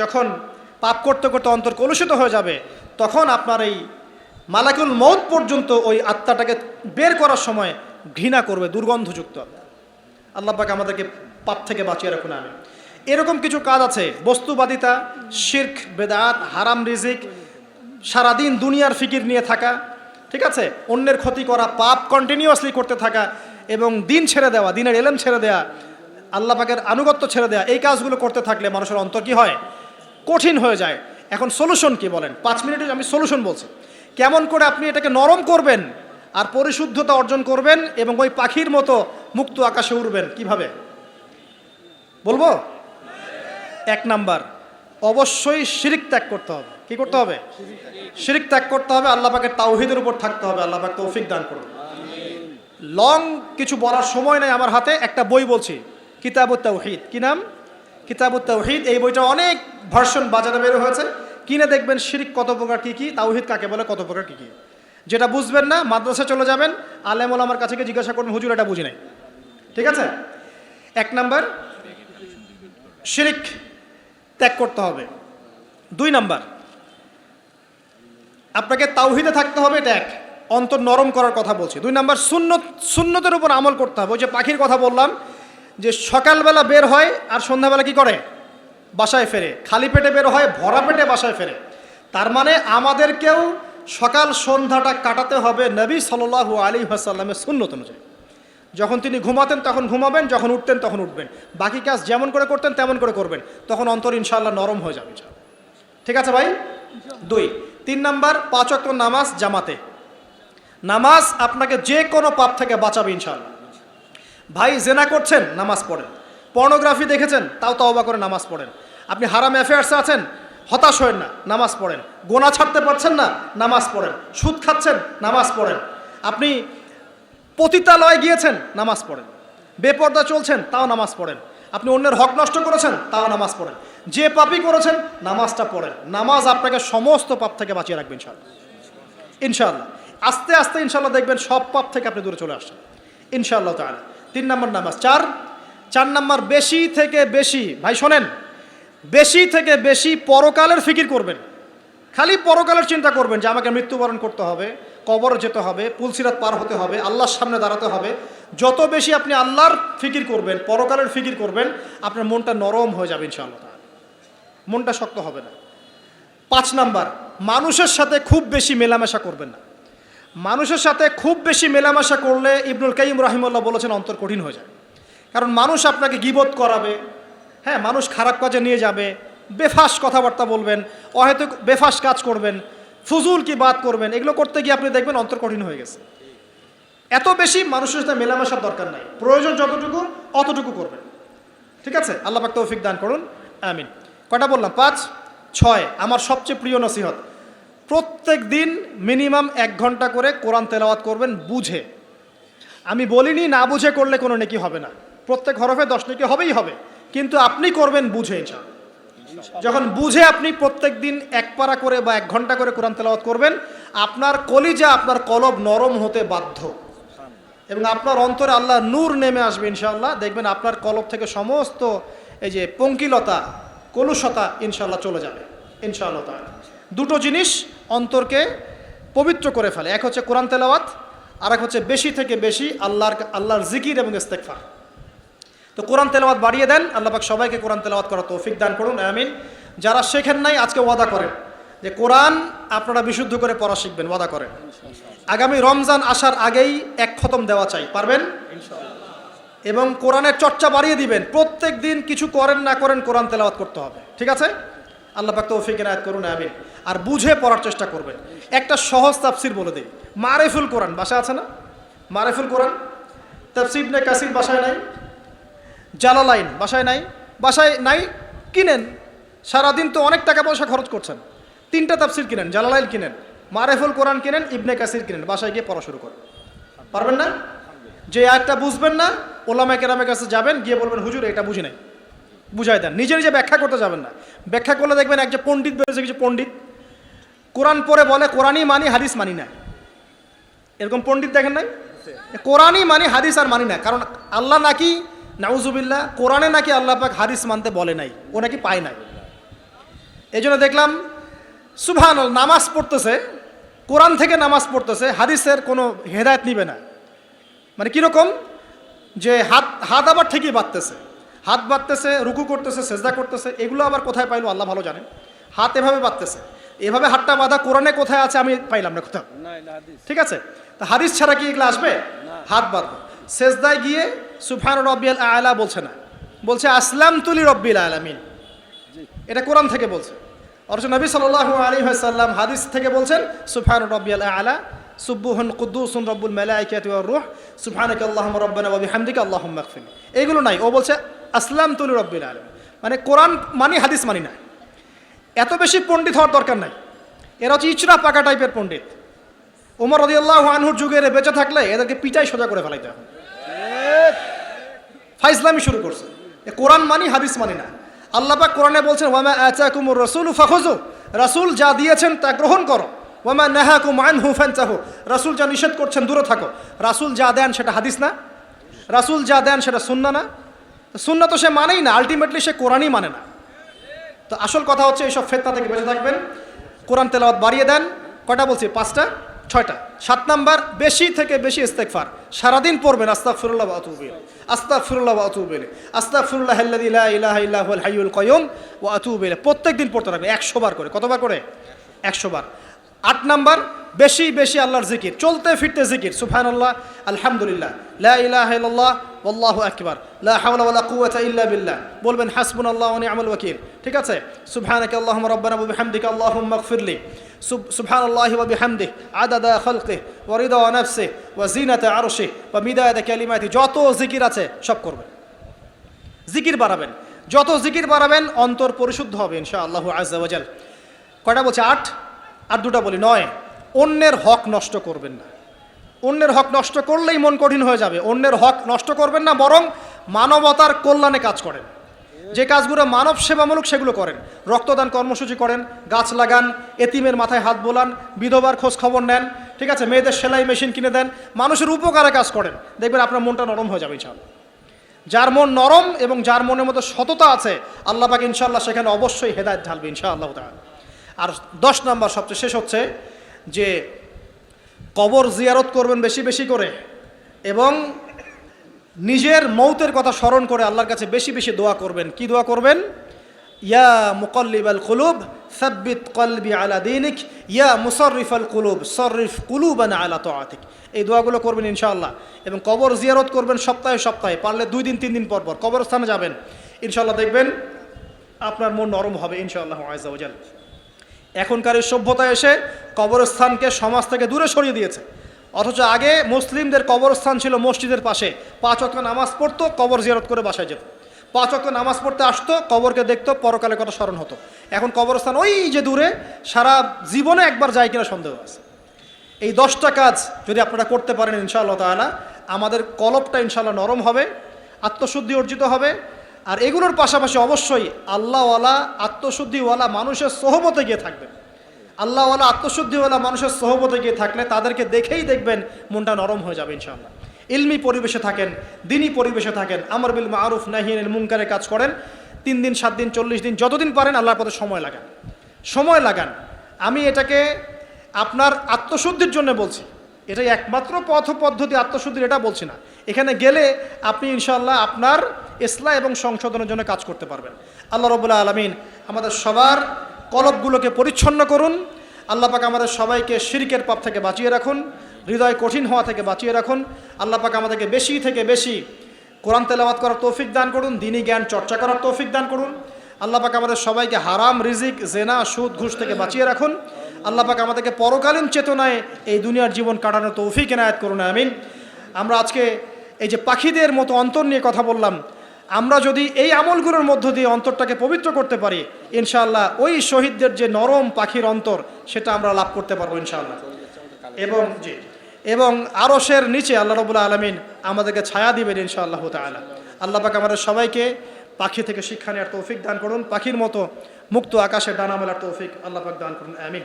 যখন পাপ করতে করতে অন্তর কলুষিত হয়ে যাবে, তখন আপনার এই মালাকুল মৌত পর্যন্ত ওই আত্মাটাকে বের করার সময় ঘৃণা করবে, দুর্গন্ধযুক্ত। আল্লাহ পাক আমাদেরকে পাপ থেকে বাঁচিয়ে রাখুন আমি এরকম কিছু কাজ আছে, বস্তুবাদিতা, শির্ক, বেদাত, হারাম রিজিক, সারাদিন দুনিয়ার ফিকির নিয়ে থাকা, ঠিক আছে? অন্যের ক্ষতি করা, পাপ কন্টিনিউয়াসলি করতে থাকা এবং দিন ছেড়ে দেওয়া, দিনের এলেম ছেড়ে দেওয়া আল্লাহ পাকের আনুগত্য ছেড়ে দেওয়া এই কাজগুলো করতে থাকলে মানুষের অন্তর কি হয়? কঠিন হয়ে যায়। এখন সলিউশন কি বলেন? পাঁচ মিনিটে আমি সলিউশন বলছি। কেমন করে আপনি এটাকে নরম করবেন আর পরিশুদ্ধতা অর্জন করবেন এবং ওই পাখির মতো মুক্ত আকাশে উড়বেন কীভাবে? বলব? এক নাম্বার, অবশ্যই শিরিক ত্যাগ করতে হবে। কি করতে হবে? শিরিক ত্যাগ করতে হবে, আল্লাহ পাকের তাওহিদের উপর থাকতে হবে, আল্লাহ পাক তৌফিক দান করুন। লং কিছু বলার সময় নেই আমার হাতে, একটা বই বলছি, কিতাবুত তাওহিদ। কি নাম? কিতাবুত তাওহিদ, এই বইটা অনেক ভার্সন বাজারে বের হয়েছে। কিনে দেখবেন শিরিক কত প্রকার কী কী, তাওহিদ কাকে বলে, কত প্রকার কী কী। যেটা বুঝবেন না মাদ্রাসা চলে যাবেন আলেমুল আমার কাছে জিজ্ঞাসা করবেন হুজুর, এটা বুঝি নাই? ঠিক আছে? এক নাম্বার, শিরিক ত্যাগ করতে হবে। দুই নাম্বার, আপনাকে তাওহিদে থাকতে হবে, এটা এক। অন্তর নরম করার কথা বলছি। দুই নাম্বার শূন্য শূন্যতের উপর আমল করতে হবে। ওই যে পাখির কথা বললাম যে সকালবেলা বের হয় আর সন্ধ্যাবেলা কি করে? বাসায় ফেরে। খালি পেটে বের হয়, ভরা পেটে বাসায় ফেরে। তার মানে আমাদেরকেও সকাল সন্ধ্যাটা কাটাতে হবে নবী সাল্লাল্লাহু আলী আসাল্লামের সুন্নত অনুযায়ী। যখন তিনি ঘুমাতেন তখন ঘুমাবেন, যখন উঠতেন তখন উঠবেন। বাকি কাজ যেমন করে করতেন তেমন করে করবেন। তখন অন্তর ইনশাল্লাহ নরম হয়ে যাবে ঠিক আছে ভাই? দুই। তিন নাম্বার, পাঁচ অক্ট নামাজ জামাতে। নামাজ আপনাকে যে কোনো পাপ থেকে বাঁচাবে ইনশাআল্লাহ। ভাই জেনা করছেন, নামাজ পড়েন। পর্নোগ্রাফি দেখেছেন, তাও তওবা করে নামাজ পড়েন। আপনি হারাম অ্যাফেয়ার্সে আছেন, হতাশ হয়েন না, নামাজ পড়েন। গোনা ছাড়তে পারছেন না, নামাজ পড়েন। সুদ খাচ্ছেন, নামাজ পড়েন। আপনি পতিতালয়ে গিয়েছেন, নামাজ পড়েন। বেপর্দা চলছেন, তাও নামাজ পড়েন। আপনি অন্যের হক নষ্ট করেছেন, তাও নামাজ পড়েন। যে পাপই করেছেন, নামাজটা পড়েন। নামাজ আপনাকে সমস্ত পাপ থেকে বাঁচিয়ে রাখবেন ইনশাআল্লাহ। আস্তে আস্তে, ইনশাআল্লাহ দেখবেন সব পাপ থেকে আপনি দূরে চলে আসছেন। ইনশাআল্লাহ তাহলে তিন নম্বর নামাজ। চার চার নম্বর বেশি থেকে বেশি, ভাই শোনেন, বেশি থেকে বেশি পরকালের ফিকির করবেন। খালি পরকালের চিন্তা করবেন যে আমাকে মৃত্যুবরণ করতে হবে, কবর যেতে হবে, পুলসিরাত পার হতে হবে, আল্লাহর সামনে দাঁড়াতে হবে। যত বেশি আপনি আল্লাহর ফিকির করবেন, পরকালের ফিকির করবেন, আপনার মনটা নরম হয়ে যাবে ইনশাআল্লাহ। মনটা শক্ত হবে না। পাঁচ নাম্বার, মানুষের সাথে খুব বেশি মেলামেশা করবেন না। মানুষের সাথে খুব বেশি মেলামেশা করলে ইবনুল কাইম রাহিমুল্লাহ বলেছেন অন্তর কঠিন হয়ে যায়। কারণ মানুষ আপনাকে গিবত করাবে হ্যাঁ মানুষ খারাপ কাজে নিয়ে যাবে, বেফাস কথাবার্তা বলবেন, অহেতুক বেফাস কাজ করবেন, ফুজুল কি বাদ করবেন, এগুলো করতে গিয়ে আপনি দেখবেন অন্তর কঠিন হয়ে গেছে। এত বেশি মানুষের সাথে মেলামেশার দরকার নাই। প্রয়োজন যতটুকু, অতটুকু করবেন। ঠিক আছে? আল্লাহ পাক তৌফিক দান করুন। আমিন। কটা বললাম? পাঁচ, ছয়। আমার সবচেয়ে প্রিয় নসিহত। প্রত্যেক দিন মিনিমাম এক ঘণ্টা করে কোরআন তেলাওয়াত করবেন বুঝে। আমি বলিনি না বুঝে করলে কোনো নেকি হবে না। প্রত্যেক হরফে দশ নেকি হবেই হবে, কিন্তু আপনি করবেন বুঝে যখন বুঝে আপনি প্রত্যেক দিন এক পারা করে বা এক ঘণ্টা করে কোরআন তেলাওয়াত করবেন, আপনার কলিজা, আপনার কলব নরম হতে বাধ্য। এবং আপনার অন্তরে আল্লাহ নূর নেমে আসবে ইনশাআল্লাহ দেখবেন আপনার কলব থেকে সমস্ত এই যে পঙ্কিলতা, কলুষতা ইনশাআল্লাহ চলে যাবে ইনশাআল্লাহ তাআলা। দুটো জিনিস অন্তরকে পবিত্র করে ফেলে। এক হচ্ছে কোরআন তেলাওয়াত আর এক হচ্ছে বেশি থেকে বেশি আল্লাহর আল্লাহর জিকির এবং ইস্তেকফার তো কোরআন তেলাওয়াত বাড়িয়ে দেন আল্লাহ পাক সবাইকে কোরআন তেলাওয়াত করা তৌফিক দান করুন আমিন। যারা শেখেন নাই আজকে ওয়াদা করেন যে কোরআন আপনারা বিশুদ্ধ করে পড়া শিখবেন ওয়াদা করেন। আগামী রমজান আসার আগেই এক খতম দেওয়া চাই পারবেন? এবং কোরআনের চর্চা বাড়িয়ে দিবেন প্রত্যেক দিন কিছু করেন না করেন কোরআন তেলাওয়াত করতে হবে ঠিক আছে? আল্লাহ পাক তৌফিক এনায়াত করুন আমিন। আর বুঝে পড়ার চেষ্টা করবেন একটা সহজ তাফসির বলে দিই। মারেফুল কোরআন বাসা আছে না? মারেফুল কোরআন? তাফসির নে কাসির বাসায় নাই? জালালাইন, বাসায় নাই? বাসায় নাই? কিনেন। সারাদিন তো অনেক টাকা পয়সা খরচ করছেন। তিনটা তাফসির কিনেন জালালাইন কিনেন, মারেফুল কোরআন কিনেন, ইবনে কাসির কিনেন, বাসায় গিয়ে পড়া শুরু করেন। পারবেন না? যে একটা বুঝবেন না ওলামা কেরামের কাছে যাবেন, গিয়ে বলবেন, হুজুর, এটা বুঝি নাই। বুঝাই দেন। নিজে নিজে ব্যাখ্যা করতে যাবেন না। ব্যাখ্যা করলে দেখবেন একজন পণ্ডিত বেরোছে কিছু পণ্ডিত। কোরআন পরে বলে, কোরআনই মানি, হাদিস মানি না। এরকম পণ্ডিত দেখেন নাই? কোরআনই মানি, হাদিস আর মানি না। কারণ আল্লাহ নাকি, নাউজুবিল্লাহ, কোরআনে নাকি আল্লাহ পাক হাদিস মানতে বলে নাই, ও নাকি পায় নাই। এই জন্য দেখলাম সুভান নামাজ পড়তেছে, কোরআন থেকে নামাজ পড়তেছে, হাদিসের কোনো হেদায়ত নিবে না। মানে কীরকম যে হাত হাত আবার ঠিকই বাঁধতেছে। হাত বাঁধতেছে, রুকু করতেছে, সেজদা করতেছে, এগুলো আবার কোথায় পাইলো আল্লাহ ভালো জানেন। হাত এভাবে বাঁধতেছে। এভাবে হাতটা বাঁধা কোরআনে কোথায় আছে আমি পাইলাম না কোথাও। ঠিক আছে? তা হাদিস ছাড়া কি এগুলো আসবে? হাত বাঁধবো। সেজদায় গিয়ে সুফান রব্বিয়াল আলা বলছে না। বলছে আসলাম তুলি রব্বিল আলামিন এটা কোরআন থেকে বলছে। অথচ নবী সাল্লাহ আলী সাল্লাম হাদিস থেকে বলছেন সুফান রব্বিয়াল আলা সুব্বুহন কুদ্দুসুন রব্বুল মালাইকাতি ওয়ার রূহ সুবহানাকা আল্লাহুম্মা রাব্বানা ওয়া বিহামদিকা আল্লাহুম্মা ইগফির এইগুলো নাই। ও বলছে আসলাম তুলি রব্বিল আলামিন। মানে কোরআন মানি হাদিস মানি না। এত বেশি পণ্ডিত হওয়ার দরকার নাই। এরা হচ্ছে ইচড়া পাকা টাইপের পণ্ডিত। ওমর রদিয়াল্লাহ আনহুর যুগে এরা বেঁচে থাকলে এদেরকে পিটাই সোজা করে ফেলাইতে এখন ফাইজলামি শুরু করছে। এ কোরআন মানি, হাদিস মানি না। আল্লাহ পাক কোরআনে বলছেন, ওয়ামা আচাকুমুর রসুল ফাখুজু রাসূল যা দিয়েছেন তা গ্রহণ করো। ওয়ামা নাহাকুম আনহু ফানতাহু। রাসূল যা নিষেধ করছেন দূরে থাকো। রাসূল যা দেন সেটা হাদিস না। রাসূল যা দেন সেটা সুন্না না। সুন্না তো সে মানেই না। আলটিমেটলি সে কোরআনই মানে না। তো আসল কথা হচ্ছে এইসব ফেতনা থেকে বেঁচে থাকবেন। কোরআন তেলাওয়াত বাড়িয়ে দেন। কটা বলছি? পাঁচটা? ছয়টা? সাত নাম্বার, বেশি থেকে বেশি ইস্তেকফার সারাদিন পড়বেন আস্তা ফিরুল্লাহ আতুবিল আস্তা ফিরুল্লাহ আতুবিল আস্তা ফিরুল্লাহ ইলাহ ইল্লাহুল হাইউল কাইয়ুম ও আতুবিল প্রত্যেক দিন পড়তে থাকবে একশো বার করে। কতবার করে? একশো বার। আট নাম্বার, বেশি বেশি আল্লাহর জিকির, চলতে ফিরতে জিকির সুফান আল্লাহ আলহামদুলিল্লাহ, লা ইলাহা ইল্লাল্লাহ, ওয়াল্লাহু আকবার ইল্লা বিল্লাহ, বলবেন, হাসবুনাল্লাহু ওয়া নি'মাল ওয়াকিল, ঠিক আছে? সুবহানাকা আল্লাহুম্মা রাব্বানা বিহামদিকা ওয়া বিহামদিহি, আদাদা খালকিহি, ওয়া রিদা নাফসিহি, ওয়া জিনাতা আরশিহি, ওয়া মিদাদা কালিমাতিহি, যত জিকির আছে, সব করবেন। জিকির বাড়াবেন। যত জিকির বাড়াবেন, অন্তর পরিশুদ্ধ হবে ইনশাআল্লাহু আজ্জা ওয়াজাল কয়টা বলছে? আট? আর দুটা বলি, নয়, অন্যের হক নষ্ট করবেন না। অন্যের হক নষ্ট করলেই মন কঠিন হয়ে যাবে। অন্যের হক নষ্ট করবেন না, বরং মানবতার কল্যাণে কাজ করেন। যে কাজগুলো মানব সেবামূলক সেগুলো করেন। রক্তদান কর্মসূচি করেন, গাছ লাগান, এতিমের মাথায় হাত বোলান, বিধবার খোঁজ খবর নেন, ঠিক আছে? মেয়েদের সেলাই মেশিন কিনে দেন, মানুষের উপকারে কাজ করেন। দেখবেন আপনার মনটা নরম হয়ে যাবে ইনশাআল্লাহ। যার মন নরম এবং যার মনের মতো সততা আছে, আল্লাহ পাক ইনশাআল্লাহ সেখানে অবশ্যই হেদায়ত ঢালবে ইনশাআল্লাহ তাআলা। আর দশ নম্বর সবচেয়ে শেষ হচ্ছে যে কবর জিয়ারত করবেন বেশি বেশি করে এবং নিজের মৌতের কথা স্মরণ করে আল্লাহর কাছে বেশি বেশি দোয়া করবেন। কি দোয়া করবেন? ইয়া মুকল্লিব আল কুলুব, সাব্বিত কলবি আলা দিনিক, ইয়া মুসরিফ আল কুলুব সরিফ কুলুবানা আলা তোয়াতিক এই দোয়াগুলো করবেন ইনশাআল্লাহ। এবং কবর জিয়ারত করবেন সপ্তাহে সপ্তাহে, পারলে দুই দিন, তিন দিন পর পর। কবরস্থানে যাবেন। ইনশাআল্লাহ দেখবেন আপনার মন নরম হবে ইনশাআল্লাহ আজাল এখনকার এই সভ্যতা এসে কবরস্থানকে সমাজ থেকে দূরে সরিয়ে দিয়েছে। অথচ আগে মুসলিমদের কবরস্থান ছিল মসজিদের পাশে। পাঁচ অক্ট নামাজ পড়তো, কবর জিয়ারত করে বাসায় যেত। পাঁচ অক্ট নামাজ পড়তে আসতো, কবরকে দেখতো পরকালে কথা স্মরণ হতো। এখন কবরস্থান ওই যে দূরে, সারা জীবনে একবার যায় কিনা সন্দেহ আছে। এই দশটা কাজ যদি আপনারা করতে পারেন ইনশাআল্লাহ তাআলা, আমাদের কলবটা ইনশাআল্লাহ নরম হবে, আত্মশুদ্ধি অর্জিত হবে আর এগুলোর পাশাপাশি অবশ্যই আল্লাহওয়ালা, আত্মশুদ্ধিওয়ালা মানুষের সহমতে গিয়ে থাকবেন। আল্লাহওয়ালা, আত্মশুদ্ধিওয়ালা মানুষের সহমতে গিয়ে থাকলে তাদেরকে দেখেই দেখবেন মনটা নরম হয়ে যাবে ইনশাআল্লাহ। ইলমি পরিবেশে থাকেন দিনই পরিবেশে থাকেন, আমর বিল মারুফ নাহিনের মুনকারে কাজ করেন। তিন দিন, সাত দিন, চল্লিশ দিন, যতদিন পারেন আল্লাহর পথে সময় লাগান। সময় লাগান। আমি এটাকে আপনার আত্মশুদ্ধির জন্য বলছি। এটাই একমাত্র পথ পদ্ধতি আত্মশুদ্ধির, এটা বলছি না। এখানে গেলে আপনি ইনশাল্লাহ আপনার ইসলাম এবং সংশোধনের জন্য কাজ করতে পারবেন। আল্লাহ রবুল্লাহ আলমিন আমাদের সবার কলবগুলোকে পরিচ্ছন্ন করুন। আল্লাহ পাক আমাদের সবাইকে শিরকের পাপ থেকে বাঁচিয়ে রাখুন, হৃদয় কঠিন হওয়া থেকে বাঁচিয়ে রাখুন। আল্লাহ পাক আমাদেরকে বেশি থেকে বেশি কোরআন তেলাওয়াত করার তৌফিক দান করুন দিনই জ্ঞান চর্চা করার তৌফিক দান করুন। আল্লাহ পাক আমাদের সবাইকে হারাম, রিজিক, জেনা, সুদ, ঘুষ থেকে বাঁচিয়ে রাখুন। আল্লাহ পাক আমাদেরকে পরকালীন চেতনায় এই দুনিয়ার জীবন কাটানোর তৌফিক এনায়াত করুন, আমিন। আমরা আজকে এই যে পাখিদের মতো অন্তর নিয়ে কথা বললাম আমরা যদি এই আমলগুলোর মধ্য দিয়ে অন্তরটাকে পবিত্র করতে পারি, ইনশাআল্লাহ ওই শহীদদের যে নরম পাখির অন্তর, সেটা আমরা লাভ করতে পারব ইনশাআল্লাহ। এবং জি, এবং আরশের নিচে আল্লাহ রবুল্লা আলমিন আমাদেরকে ছায়া দিবেন ইনশাআল্লাহ তালা আল্লাহ পাক আমাদের সবাইকে পাখি থেকে শিক্ষা নেওয়ার তৌফিক দান করুন, পাখির মতো মুক্ত আকাশে ডানা মেলার তৌফিক আল্লাহ পাক দান করুন, আমিন।